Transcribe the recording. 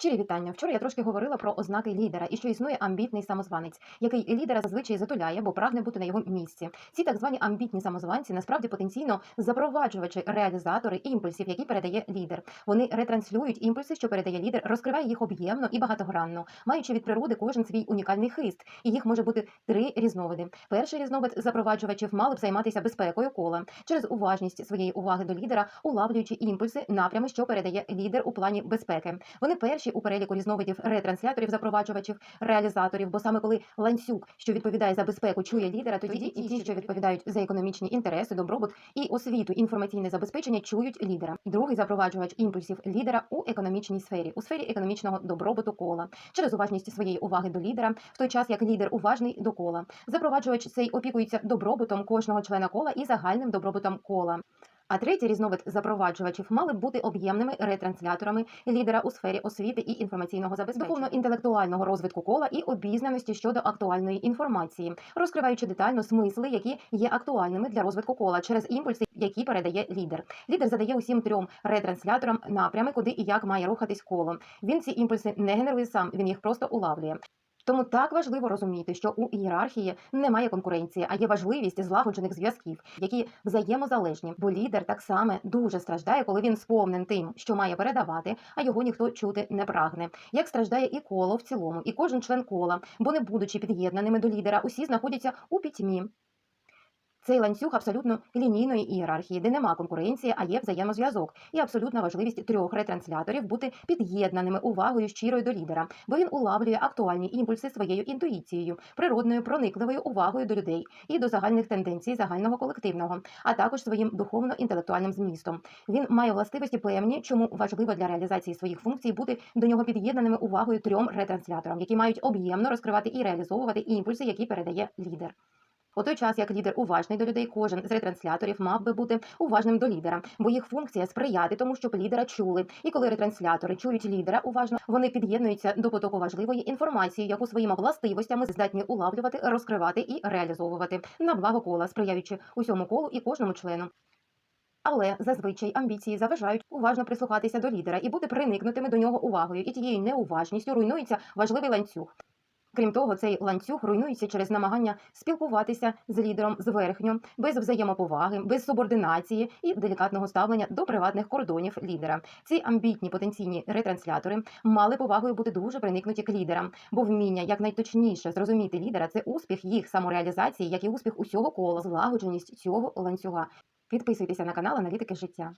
Щирі вітання. Вчора я трошки говорила про ознаки лідера і що існує амбітний самозванець, який лідера зазвичай затуляє, бо прагне бути на його місці. Ці так звані амбітні самозванці насправді потенційно запроваджувачі, реалізатори імпульсів, які передає лідер. Вони ретранслюють імпульси, що передає лідер, розкриває їх об'ємно і багатогранно, маючи від природи кожен свій унікальний хист. І їх може бути три різновиди. Перший різновид запроваджувачів мали б займатися безпекою кола через уважність своєї уваги до лідера, улавлюючи імпульси, напрями, що передає лідер у плані безпеки. Вони перші у переліку різновидів ретрансляторів, запроваджувачів, реалізаторів, бо саме коли ланцюг, що відповідає за безпеку, чує лідера, тоді і ті, що відповідають за економічні інтереси, добробут і освіту, інформаційне забезпечення, чують лідера. Другий запроваджувач імпульсів лідера у економічній сфері, у сфері економічного добробуту кола, через уважність своєї уваги до лідера, в той час як лідер уважний до кола. Запроваджувач цей опікується добробутом кожного члена кола і загальним добробутом кола. А третій різновид запроваджувачів мали б бути об'ємними ретрансляторами лідера у сфері освіти і інформаційного забезпечення, духовно-інтелектуального розвитку кола і обізнаності щодо актуальної інформації, розкриваючи детально смисли, які є актуальними для розвитку кола через імпульси, які передає лідер. Лідер задає усім трьом ретрансляторам напрями, куди і як має рухатись коло. Він ці імпульси не генерує сам, він їх просто улавлює. Тому так важливо розуміти, що у ієрархії немає конкуренції, а є важливість злагоджених зв'язків, які взаємозалежні. Бо лідер так само дуже страждає, коли він сповнен тим, що має передавати, а його ніхто чути не прагне. Як страждає і коло в цілому, і кожен член кола, бо не будучи під'єднаними до лідера, усі знаходяться у пітьмі. Цей ланцюг абсолютно лінійної ієрархії, де нема конкуренції, а є взаємозв'язок, і абсолютна важливість трьох ретрансляторів бути під'єднаними увагою щирою до лідера, бо він улавлює актуальні імпульси своєю інтуїцією, природною проникливою увагою до людей і до загальних тенденцій загального колективного, а також своїм духовно-інтелектуальним змістом. Він має властивості певні, чому важливо для реалізації своїх функцій бути до нього під'єднаними увагою трьом ретрансляторам, які мають об'ємно розкривати і реалізовувати імпульси, які передає лідер. У той час, як лідер уважний до людей, кожен з ретрансляторів мав би бути уважним до лідера, бо їх функція сприяти тому, щоб лідера чули. І коли ретранслятори чують лідера уважно, вони під'єднуються до потоку важливої інформації, яку своїми властивостями здатні улавлювати, розкривати і реалізовувати на благо кола, сприяючи усьому колу і кожному члену. Але зазвичай амбіції заважають уважно прислухатися до лідера і бути приникнутими до нього увагою, і тією неуважністю руйнується важливий ланцюг. Крім того, цей ланцюг руйнується через намагання спілкуватися з лідером зверхньо, без взаємоповаги, без субординації і делікатного ставлення до приватних кордонів лідера. Ці амбітні потенційні ретранслятори мали повагою бути дуже приникнуті к лідерам, бо вміння якнайточніше зрозуміти лідера це успіх їх самореалізації, як і успіх усього кола, злагодженість цього ланцюга. Підписуйтеся на канал Аналітики життя.